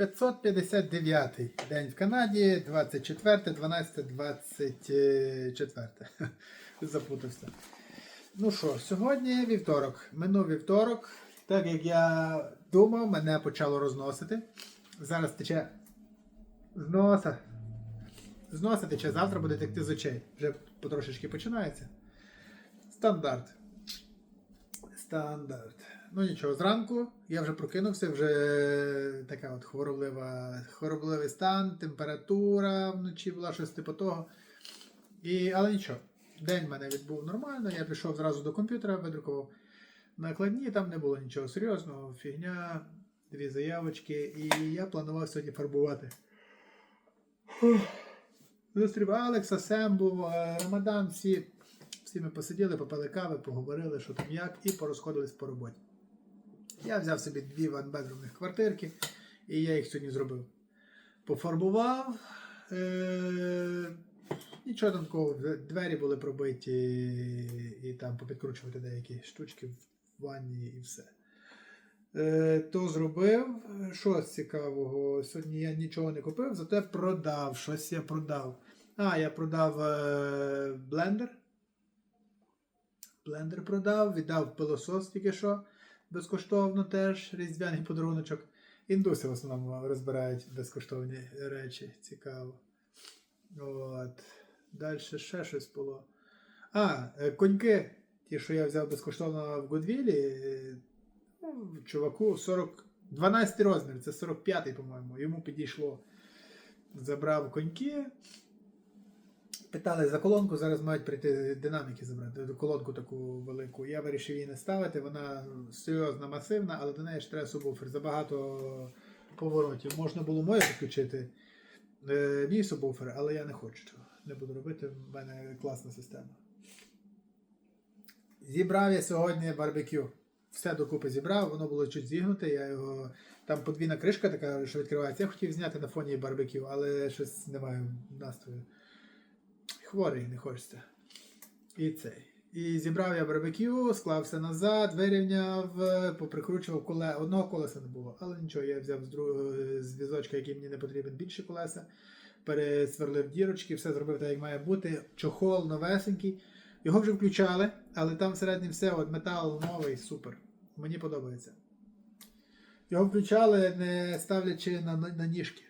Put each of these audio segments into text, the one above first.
559 день в Канаді, 24, 12, 24. Запутався. Ну що, сьогодні вівторок. Минув вівторок. Так як я думав, мене почало розносити. Зараз тече з носа. З носа тече, завтра буде текти з очей. Вже потрошечки починається. Стандарт. Стандарт. Ну нічого, зранку я вже прокинувся, вже така от хвороблива, хворобливий стан, температура вночі була щось типу того. І, але нічого, день в мене відбув нормально, я пішов зразу до комп'ютера, видрукував накладні, там не було нічого серйозного, фігня, дві заявочки, і я планував сьогодні фарбувати. Зустрів Алекса, Сем був, е, Рамадан, всі, всі ми посиділи, попили кави, поговорили, що там як, і порозходились по роботі. Я взяв собі дві ванбедрумних квартирки, і я їх сьогодні зробив. Пофарбував. Е- нічого там такого, двері були пробиті, і там попідкручувати деякі штучки в ванні і все. Е, то зробив. Що з цікавого? Сьогодні я нічого не купив, зате продав. Щось я продав. А, я продав е, блендер. Блендер продав, віддав пилосос тільки що безкоштовно теж різдвяний подаруночок. Індуси в основному розбирають безкоштовні речі. Цікаво. От. Далі ще щось було. А, е, коньки. Ті, що я взяв безкоштовно в Гудвілі. е, Ну, чуваку 40, 12 розмір, це 45-й, по-моєму. Йому підійшло. Забрав коньки. Питали за колонку, зараз мають прийти динаміки забрати. Колонку таку велику. Я вирішив її не ставити. Вона серйозна, масивна, але до неї ж треба субвуфер. Забагато поворотів. Можна було моє підключити. е, Мій субвуфер, але я не хочу цього. Не буду робити. В мене класна система. Зібрав я сьогодні барбекю. Все докупи зібрав, воно було чуть зігнуте. Я його там подвійна кришка така, що відкривається. Я хотів зняти на фоні барбекю, але щось немає настрою. Хворий, не хочеться. І цей. І зібрав я барбекю, склав все назад, вирівняв, поприкручував коле. Одного колеса не було, але нічого, я взяв з, друг... з візочка, який мені не потрібен, більше колеса, пересверлив дірочки, все зробив так, як має бути. Чохол новесенький. Його вже включали, але там всередині все, от метал новий, супер. Мені подобається. Його включали, не ставлячи на, на ніжки.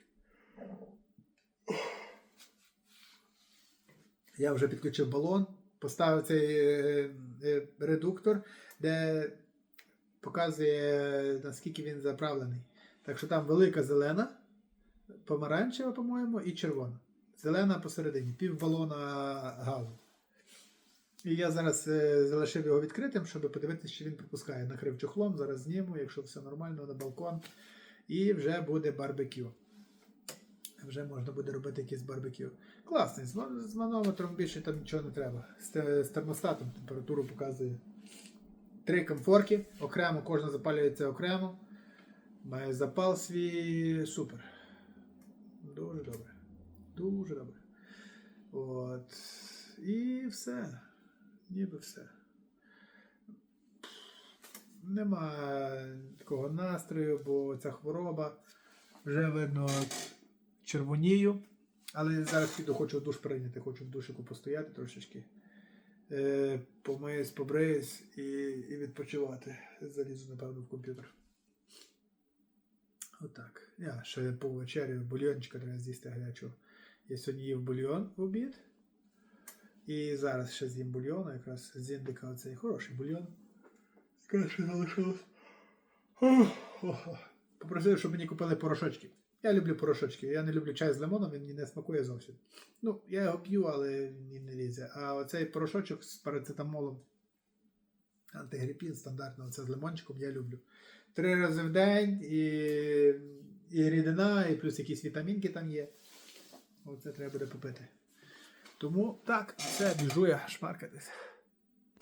Я вже підключив балон, поставив цей е, е, редуктор, де показує, наскільки він заправлений. Так що там велика зелена, помаранчева, по-моєму, і червона. Зелена посередині, пів балона газу. І я зараз е, залишив його відкритим, щоб подивитися, чи він пропускає. Накрив чохлом, зараз зніму, якщо все нормально, на балкон. І вже буде барбекю. Вже можна буде робити якийсь барбекю. Класний, з ма- з манометром більше там нічого не треба. З термостатом температуру показує. Три комфорки, окремо, кожна запалюється окремо. Має запал свій супер. Дуже добре. Дуже добре. От. І все. Ніби все. Нема такого настрою, бо ця хвороба. Вже видно червонію. Але зараз піду, хочу душ прийняти, хочу в душику постояти трошечки. Е, помиюсь, побриюсь і, і відпочивати. Залізу, напевно, в комп'ютер. Отак. Я ще по вечері бульйончика треба з'їсти гарячого. Я сьогодні їв бульйон в обід. І зараз ще з'їм бульйон, якраз з індика оцей хороший бульйон. Якраз ще залишилось. Попросив, щоб мені купили порошочки. Я люблю порошочки. Я не люблю чай з лимоном, він мені не смакує зовсім. Ну, я його п'ю, але мені не лізе. А оцей порошочок з парацетамолом. Антигрипін стандартно, оце з лимончиком я люблю. Три рази в день і, і рідина, і плюс якісь вітамінки там є. Оце треба буде попити. Тому так, все, біжу я шмаркатись.